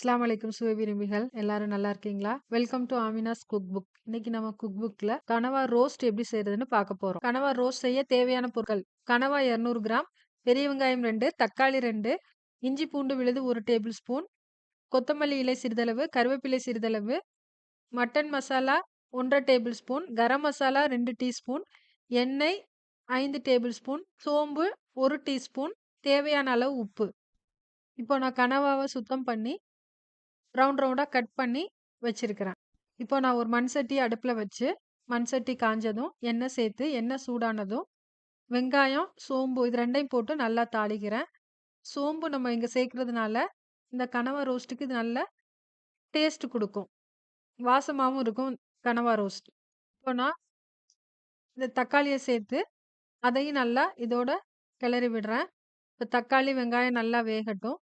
அஸ்லாம் அலைக்கும் சுவை விரும்பிகள் எல்லாரும் நல்லா இருக்கீங்களா? Welcome to Amina's cook book. இன்னைக்கு நம்ம குக் புக்ல கனவா ரோஸ்ட் எப்படி செய்யறதுன்னு பார்க்க போறோம். கனவா ரோஸ்ட் செய்ய தேவையான பொருட்கள்: கனவா 200 கிராம், பெரிய வெங்காயம் ரெண்டு தக்காளி ரெண்டு இஞ்சி பூண்டு விழுது ஒரு டேபிள் ஸ்பூன், கொத்தமல்லி இலை சிறிதளவு, கருவேப்பிலை சிறிதளவு, mutton masala 1 1/2 tablespoon, garam masala ரெண்டு டீஸ்பூன், எண்ணெய் ஐந்து டேபிள் ஸ்பூன், சோம்பு ஒரு டீஸ்பூன், தேவையான அளவு உப்பு. இப்போ நான் கனவாவை சுத்தம் பண்ணி, ரவுண்ட் ரவுண்டாக கட் பண்ணி வச்சுருக்கிறேன் இப்போ நான் ஒரு மண் சட்டி வச்சு, மண் சட்டி காஞ்சதும் எண்ணெய் சேர்த்து, எண்ணெய் சூடானதும் வெங்காயம், சோம்பு இது ரெண்டையும் போட்டு நல்லா தாளிக்கிறேன். சோம்பு நம்ம இங்கே சேர்க்கறதுனால இந்த கனவா ரோஸ்ட்டுக்கு இது நல்ல டேஸ்ட் கொடுக்கும் வாசமாகவும் இருக்கும் கனவா ரோஸ்ட். இப்போ நான் இந்த தக்காளியை சேர்த்து, அதையும் நல்லா இதோட கிளறி விடுறேன். இப்போ தக்காளி, வெங்காயம் நல்லா வேகட்டும்.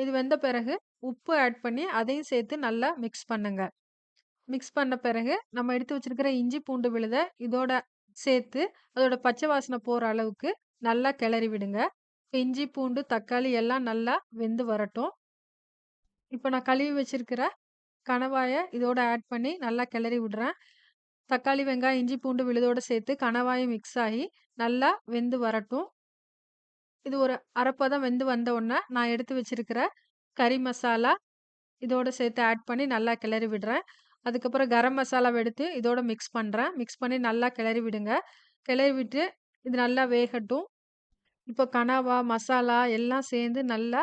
இது வெந்த பிறகு உப்பு ஆட் பண்ணி அதையும் சேர்த்து நல்லா மிக்ஸ் பண்ணுங்க. மிக்ஸ் பண்ண பிறகு நம்ம எடுத்து வச்சிருக்கிற இஞ்சி பூண்டு விழுத இதோட சேர்த்து, அதோட பச்சை வாசனை போகிற அளவுக்கு நல்லா கிளறி விடுங்க. இஞ்சி, பூண்டு, தக்காளி எல்லாம் நல்லா வெந்து வரட்டும். இப்போ நான் கழுவி வச்சிருக்கிற கணவாயை இதோட ஆட் பண்ணி நல்லா கிளறி விடுறேன். தக்காளி, வெங்காயம், இஞ்சி பூண்டு விழுதோடு சேர்த்து கணவாயை மிக்ஸ் ஆகி நல்லா வெந்து வரட்டும். இது ஒரு அரைப்பதம் வெந்து வந்த உடனே, நான் எடுத்து வச்சிருக்கிற கறி மசாலா இதோட சேர்த்து ஆட் பண்ணி நல்லா கிளறி விடுறேன். அதுக்கப்புறம் கரம் மசாலாவை எடுத்து இதோட மிக்ஸ் பண்ணுறேன் மிக்ஸ் பண்ணி நல்லா கிளறி விடுங்க. கிளறி விட்டு இது நல்லா வேகட்டும். இப்போ கனவா, மசாலா எல்லாம் சேர்ந்து நல்லா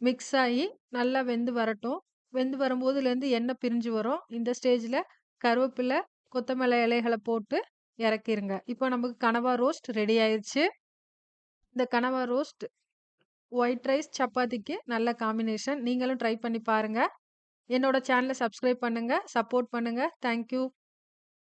மிக்ஸ் ஆகி நல்லா வெந்து வரட்டும். வெந்து வரும்போது இதுலேருந்து எண்ணெய் பிரிஞ்சு வரும். இந்த ஸ்டேஜில் கருவேப்பிலை, கொத்தமல்லி இலைகளை போட்டு இறக்கிருங்க. இப்போ நமக்கு கனவா ரோஸ்ட் ரெடி ஆயிடுச்சு இந்த கனவா ரோஸ்ட் ஒயிட் ரைஸ், சப்பாத்திக்கு நல்ல காம்பினேஷன். நீங்களும் ட்ரை பண்ணி பாருங்கள் என்னோட சேனலை சப்ஸ்கிரைப் பண்ணுங்கள் சப்போர்ட் பண்ணுங்கள் தேங்க் யூ.